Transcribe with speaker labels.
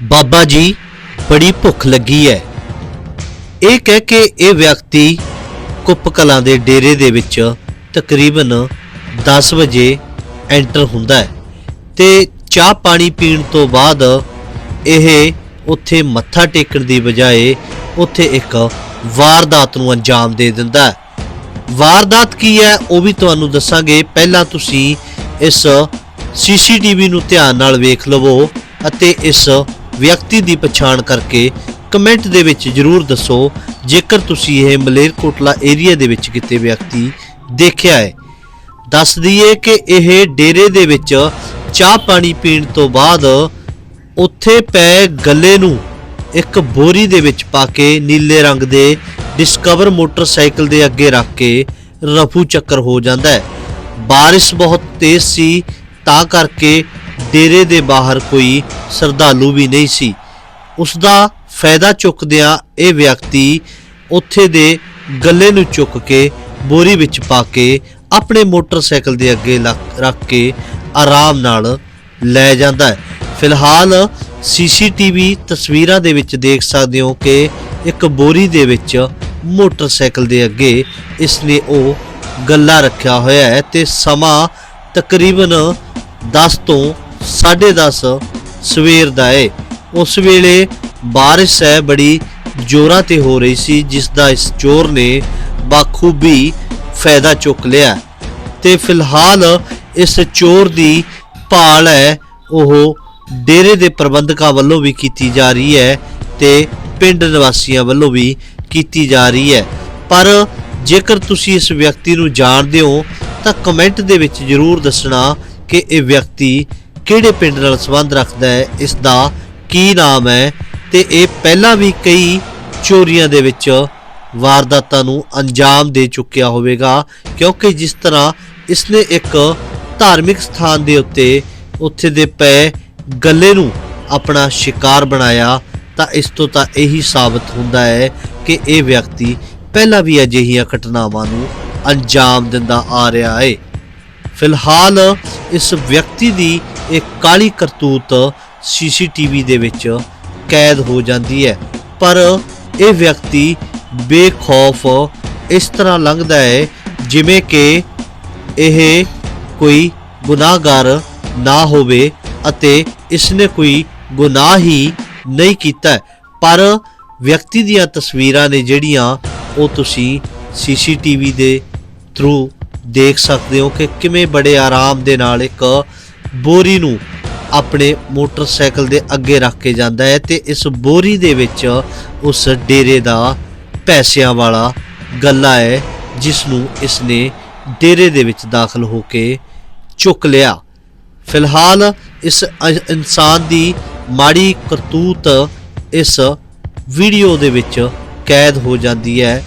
Speaker 1: ਬਾਬਾ ਜੀ, ਬੜੀ ਭੁੱਖ ਲੱਗੀ ਹੈ ਇਹ ਕਹਿ ਕੇ ਇਹ ਵਿਅਕਤੀ ਕੁੱਪ ਕਲਾਂ ਦੇ ਡੇਰੇ ਦੇ ਵਿੱਚ ਤਕਰੀਬਨ 10 ਵਜੇ ਐਂਟਰ ਹੁੰਦਾ ਹੈ ਤੇ ਚਾਹ ਪਾਣੀ ਪੀਣ ਤੋਂ ਬਾਅਦ ਇਹ ਉੱਥੇ ਮੱਥਾ ਟੇਕਣ ਦੀ ਬਜਾਏ ਉੱਥੇ ਇੱਕ ਵਾਰਦਾਤ ਨੂੰ ਅੰਜਾਮ ਦੇ ਦਿੰਦਾ ਹੈ ਵਾਰਦਾਤ ਕੀ ਹੈ ਉਹ ਵੀ ਤੁਹਾਨੂੰ ਦੱਸਾਂਗੇ। ਪਹਿਲਾਂ ਤੁਸੀਂ ਇਸ ਸੀਸੀਟੀਵੀ ਨੂੰ ਧਿਆਨ ਨਾਲ ਵੇਖ ਲਵੋ ਅਤੇ ਇਸ ਵਿਅਕਤੀ ਦੀ ਪਛਾਣ ਕਰਕੇ ਕਮੈਂਟ ਦੇ ਵਿੱਚ ਜਰੂਰ ਦੱਸੋ। ਜੇਕਰ ਤੁਸੀਂ ਇਹ ਮਲੇਰਕੋਟਲਾ ਏਰੀਆ ਦੇ ਵਿੱਚ ਕਿਤੇ ਵਿਅਕਤੀ ਦੇਖਿਆ ਹੈ, ਦੱਸ ਦਈਏ ਕਿ ਇਹ ਡੇਰੇ ਦੇ ਵਿੱਚ ਚਾਹ ਪਾਣੀ ਪੀਣ ਤੋਂ ਬਾਅਦ ਉੱਥੇ ਪਏ ਗੱਲੇ ਨੂੰ ਇੱਕ ਬੋਰੀ ਦੇ ਵਿੱਚ ਪਾ ਕੇ ਨੀਲੇ ਰੰਗ ਦੇ ਡਿਸਕਵਰ ਮੋਟਰਸਾਈਕਲ ਦੇ ਅੱਗੇ ਰੱਖ ਕੇ ਰਫੂ ਚੱਕਰ ਹੋ ਜਾਂਦਾ ਹੈ। ਬਾਰਿਸ਼ ਬਹੁਤ ਤੇਜ਼ ਸੀ, ਤਾਂ ਕਰਕੇ ਡੇਰੇ ਦੇ ਬਾਹਰ ਕੋਈ ਸ਼ਰਧਾਲੂ ਵੀ ਨਹੀਂ ਸੀ। ਉਸ ਦਾ ਫਾਇਦਾ ਚੁੱਕਦਿਆਂ ਇਹ ਵਿਅਕਤੀ ਉੱਥੇ ਦੇ ਗੱਲੇ ਨੂੰ ਚੁੱਕ ਕੇ ਬੋਰੀ ਵਿੱਚ ਪਾ ਕੇ ਆਪਣੇ ਮੋਟਰਸਾਈਕਲ ਦੇ ਅੱਗੇ ਲੱਕ- ਰੱਖ ਕੇ ਆਰਾਮ ਨਾਲ ਲੈ ਜਾਂਦਾ ਹੈ। ਫਿਲਹਾਲ ਸੀਸੀਟੀਵੀ ਤਸਵੀਰਾਂ ਦੇ ਵਿੱਚ ਦੇਖ ਸਕਦੇ ਹੋ ਕਿ ਇੱਕ ਬੋਰੀ ਦੇ ਵਿੱਚ ਮੋਟਰਸਾਈਕਲ ਦੇ ਅੱਗੇ ਇਸ ਨੇ ਉਹ ਗੱਲਾ ਰੱਖਿਆ ਹੋਇਆ ਹੈ ਤੇ ਸਮਾਂ ਤਕਰੀਬਨ 10 ਤੋਂ 10:30 ਸਵੇਰ ਦਾ ਹੈ ਉਸ ਵੇਲੇ ਬਾਰਿਸ਼ ਹੈ ਬੜੀ ਜ਼ੋਰਾਂ ਤੇ ਹੋ ਰਹੀ ਸੀ, ਜਿਸ ਦਾ ਇਸ ਚੋਰ ਨੇ ਬਾਖੂਬੀ ਫਾਇਦਾ ਚੁੱਕ ਲਿਆ। ਤੇ ਫਿਲਹਾਲ ਇਸ ਚੋਰ ਦੀ ਭਾਲ ਹੈ, ਉਹ ਡੇਰੇ ਦੇ ਪ੍ਰਬੰਧਕਾਂ ਵੱਲੋਂ ਵੀ ਕੀਤੀ ਜਾ ਰਹੀ ਹੈ ਤੇ ਪਿੰਡ ਨਿਵਾਸੀਆਂ ਵੱਲੋਂ ਵੀ ਕੀਤੀ ਜਾ ਰਹੀ ਹੈ। ਪਰ ਜੇਕਰ ਤੁਸੀਂ ਇਸ ਵਿਅਕਤੀ ਨੂੰ ਜਾਣਦੇ ਹੋ, ਤਾਂ ਕਮੈਂਟ ਦੇ ਵਿੱਚ ਜਰੂਰ ਦੱਸਣਾ ਕਿ ਇਹ ਵਿਅਕਤੀ ਕਿਹੜੇ ਪਿੰਡ ਨਾਲ ਸੰਬੰਧ ਰੱਖਦਾ ਹੈ, ਇਸ ਦਾ ਕੀ ਨਾਮ ਹੈ ਤੇ ਇਹ ਪਹਿਲਾਂ ਵੀ ਕਈ ਚੋਰੀਆਂ ਦੇ ਵਿੱਚ ਵਾਰਦਾਤਾਂ ਨੂੰ ਅੰਜਾਮ ਦੇ ਚੁੱਕਿਆ ਹੋਵੇਗਾ, ਕਿਉਂਕਿ ਜਿਸ ਤਰ੍ਹਾਂ ਇਸਨੇ ਇੱਕ ਧਾਰਮਿਕ ਸਥਾਨ ਦੇ ਉੱਤੇ ਉੱਥੇ ਦੇ ਪਏ ਗੱਲੇ ਨੂੰ ਆਪਣਾ ਸ਼ਿਕਾਰ ਬਣਾਇਆ, ਤਾਂ ਇਸ ਤੋਂ ਤਾਂ ਇਹੀ ਸਾਬਤ ਹੁੰਦਾ ਹੈ ਕਿ ਇਹ ਵਿਅਕਤੀ ਪਹਿਲਾਂ ਵੀ ਅਜਿਹੀਆਂ ਘਟਨਾਵਾਂ ਨੂੰ ਅੰਜਾਮ ਦਿੰਦਾ ਆ ਰਿਹਾ ਹੈ। ਫਿਲਹਾਲ ਇਸ ਵਿਅਕਤੀ ਦੀ ਇਹ ਕਾਲੀ ਕਰਤੂਤ ਸੀਸੀਟੀਵੀ ਦੇ ਵਿੱਚ ਕੈਦ ਹੋ ਜਾਂਦੀ ਹੈ। ਪਰ ਇਹ ਵਿਅਕਤੀ ਬੇਖੌਫ ਇਸ ਤਰ੍ਹਾਂ ਲੰਘਦਾ ਹੈ ਜਿਵੇਂ ਕਿ ਇਹ ਕੋਈ ਗੁਨਾਹਗਾਰ ਨਾ ਹੋਵੇ ਅਤੇ ਇਸਨੇ ਕੋਈ ਗੁਨਾਹ ਹੀ ਨਹੀਂ ਕੀਤਾ। ਪਰ ਵਿਅਕਤੀ ਦੀਆਂ ਤਸਵੀਰਾਂ ਨੇ ਜਿਹੜੀਆਂ ਉਹ ਤੁਸੀਂ ਸੀਸੀਟੀਵੀ ਦੇ ਥਰੂ ਦੇਖ ਸਕਦੇ ਹੋ ਕਿ ਕਿਵੇਂ ਬੜੇ ਆਰਾਮ ਦੇ ਨਾਲ ਇੱਕ ਬੋਰੀ ਨੂੰ ਆਪਣੇ ਮੋਟਰਸਾਈਕਲ ਦੇ ਅੱਗੇ ਰੱਖ ਕੇ ਜਾਂਦਾ ਹੈ ਤੇ ਇਸ ਬੋਰੀ ਦੇ ਵਿੱਚ ਉਸ ਡੇਰੇ ਦਾ ਪੈਸਿਆਂ ਵਾਲਾ ਗੱਲਾ ਹੈ, ਜਿਸ ਨੂੰ ਇਸ ਨੇ ਡੇਰੇ ਦੇ ਵਿੱਚ ਦਾਖਲ ਹੋ ਕੇ ਚੁੱਕ ਲਿਆ। ਫਿਲਹਾਲ ਇਸ ਇਨਸਾਨ ਦੀ ਮਾੜੀ ਕਰਤੂਤ ਇਸ ਵੀਡੀਓ ਦੇ ਵਿੱਚ ਕੈਦ ਹੋ ਜਾਂਦੀ ਹੈ।